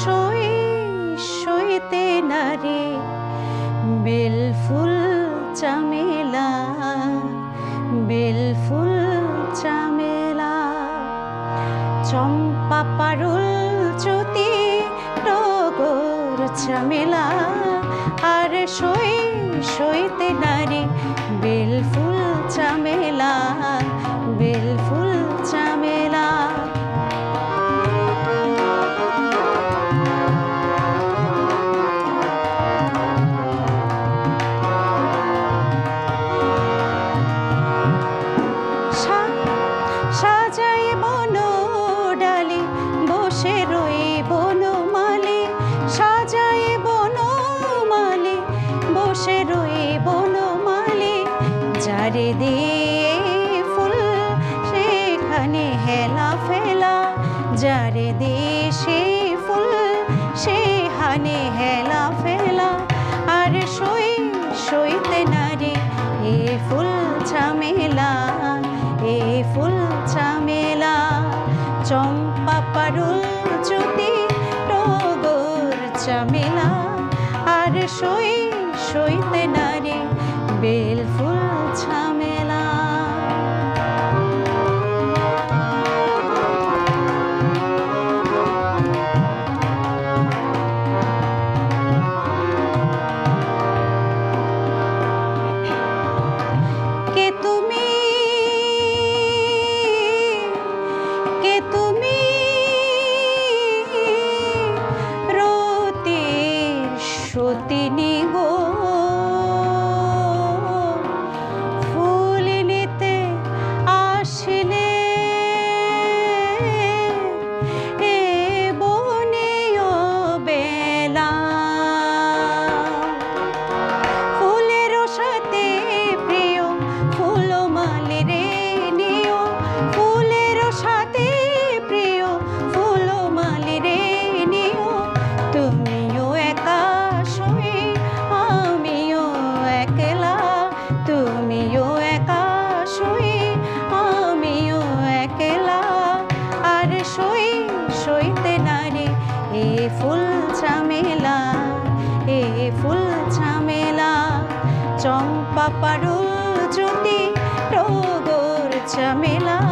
সই সইতে নারে বেলফুল চামেলা বেলফুল চামেলা। চম্পা পারুল জ্যোতি, টগর চামেলা। আর সই সইতে নারী যারে সে ফুল, সেখানে হেলা ফেলা। আর সই, সইতে নারী, এ ফুল ঝামেলা, এ ফুল ঝামেলা। চম্পা পারুল জ্যোতি টগর ঝামেলা। আর সই, সইতে নারী, বেল ফুল ঝামেলা। চম্পা পারু জ্যোতি রোগর ঝামেলা।